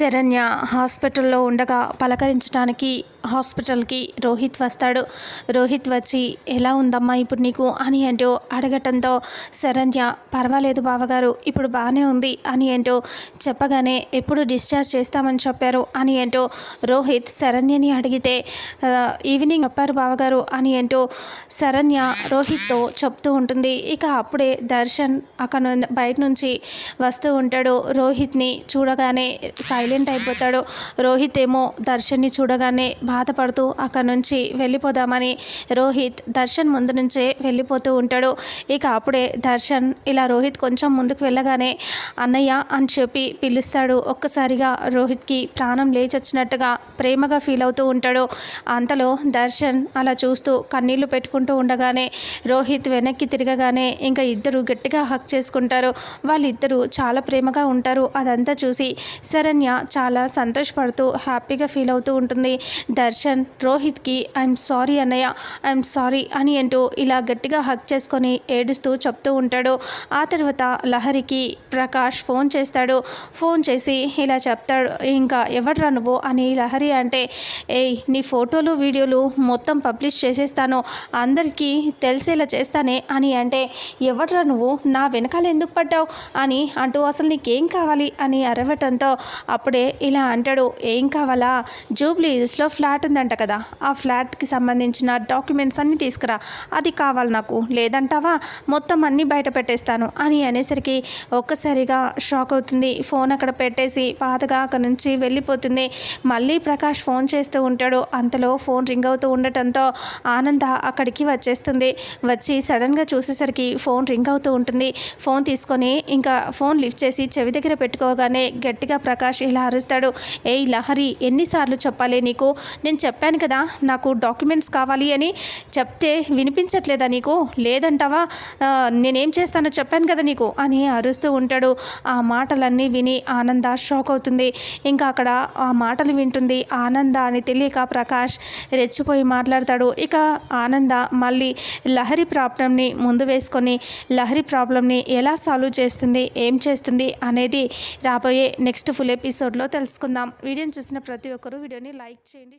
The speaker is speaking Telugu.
శరణ్య హాస్పిటల్లో ఉండగా పలకరించడానికి హాస్పిటల్కి రోహిత్ వస్తాడు. రోహిత్ వచ్చి ఎలా ఉందమ్మా ఇప్పుడు నీకు? అని అంటూ అడగటంతో శరణ్య పర్వాలేదు బావగారు ఇప్పుడు బాగానే ఉంది అని అంటూ చెప్పగానే ఎప్పుడు డిశ్చార్జ్ చేస్తామని చెప్పారు అని అంటూ రోహిత్ శరణ్యని అడిగితే ఈవినింగ్ చెప్పారు బావగారు అని అంటూ శరణ్య రోహిత్తో చెప్తూ ఉంటుంది. ఇక అప్పుడే దర్శన్ అక్కడ బయట నుంచి వస్తూ ఉంటాడు. రోహిత్ని చూడగానే సైలెంట్ అయిపోతాడు. రోహిత్ ఏమో దర్శన్ని చూడగానే బాధపడుతూ అక్కడ నుంచి వెళ్ళిపోదామని రోహిత్ దర్శన్ ముందు నుంచే వెళ్ళిపోతూ ఉంటాడు. ఇక అప్పుడే దర్శన్ ఇలా రోహిత్ కొంచెం ముందుకు వెళ్ళగానే అన్నయ్య అని చెప్పి పిలుస్తాడు. ఒక్కసారిగా రోహిత్కి ప్రాణం లేచొచ్చినట్టుగా ప్రేమగా ఫీల్ అవుతూ ఉంటాడు. అంతలో దర్శన్ అలా చూస్తూ కన్నీళ్ళు పెట్టుకుంటూ ఉండగానే రోహిత్ వెనక్కి తిరగగానే ఇంకా ఇద్దరు గట్టిగా హక్ చేసుకుంటారు. వాళ్ళిద్దరూ చాలా ప్రేమగా ఉంటారు. అదంతా చూసి శరణ్య చాలా సంతోషపడుతూ హ్యాపీగా ఫీల్ అవుతూ ఉంటుంది. దర్శన్ రోహిత్కి ఐఎమ్ సారీ అన్నయ్య ఐఎమ్ సారీ అని అంటూ ఇలా గట్టిగా హక్ చేసుకొని ఏడుస్తూ చెప్తూ ఉంటాడు. ఆ తర్వాత లహరికి ప్రకాష్ ఫోన్ చేస్తాడు. ఫోన్ చేసి ఇలా చెప్తాడు ఇంకా ఎవడరా నువ్వు? అని లహరి అంటే ఏయ్ నీ ఫోటోలు వీడియోలు మొత్తం పబ్లిష్ చేసేస్తాను. అందరికీ తెలిసేలా చేస్తానే అని అంటే ఎవడరా నువ్వు? నా వెనకాల ఎందుకు పడ్డావు? అని అంటూ అసలు నీకేం కావాలి? అని అరవటంతో అప్పుడే ఇలా అంటాడు ఏం కావాలా? జూబ్లీ ఫ్లాట్ ఉందంట కదా ఆ ఫ్లాట్కి సంబంధించిన డాక్యుమెంట్స్ అన్నీ తీసుకురా. అది కావాలి నాకు. లేదంటావా? మొత్తం అన్నీ బయట పెట్టేస్తాను అని అనేసరికి ఒక్కసారిగా షాక్ అవుతుంది. ఫోన్ అక్కడ పెట్టేసి పాతగా అక్కడ నుంచి వెళ్ళిపోతుంది. మళ్ళీ ప్రకాష్ ఫోన్ చేస్తూ ఉంటాడు. అంతలో ఫోన్ రింగ్ అవుతూ ఉండటంతో ఆనంద అక్కడికి వచ్చేస్తుంది. వచ్చి సడన్గా చూసేసరికి ఫోన్ రింగ్ అవుతూ ఉంటుంది. ఫోన్ తీసుకొని ఇంకా ఫోన్ లిఫ్ట్ చేసి చెవి దగ్గర పెట్టుకోగానే గట్టిగా ప్రకాష్ ఇలా అరుస్తాడు. ఏయ్ లహరి ఎన్నిసార్లు చెప్పాలి నీకు? నేను చెప్పాను కదా నాకు డాక్యుమెంట్స్ కావాలి అని. చెప్తే వినిపించట్లేదా నీకు? లేదంటావా? నేనేం చేస్తానో చెప్పాను కదా నీకు అని అరుస్తూ ఉంటాడు. ఆ మాటలన్నీ విని ఆనంద షాక్ అవుతుంది. ఇంకా అక్కడ ఆ మాటలు వింటుంది ఆనంద అని తెలియక ప్రకాష్ రెచ్చిపోయి మాట్లాడతాడు. ఇక ఆనంద మళ్ళీ లహరి ప్రాబ్లంని ముందు వేసుకొని లహరి ప్రాబ్లంని ఎలా సాల్వ్ చేస్తుంది? ఏం చేస్తుంది? అనేది రాబోయే నెక్స్ట్ ఫుల్ ఎపిసోడ్లో తెలుసుకుందాం. వీడియోని చూసిన ప్రతి ఒక్కరూ వీడియోని లైక్ చేయండి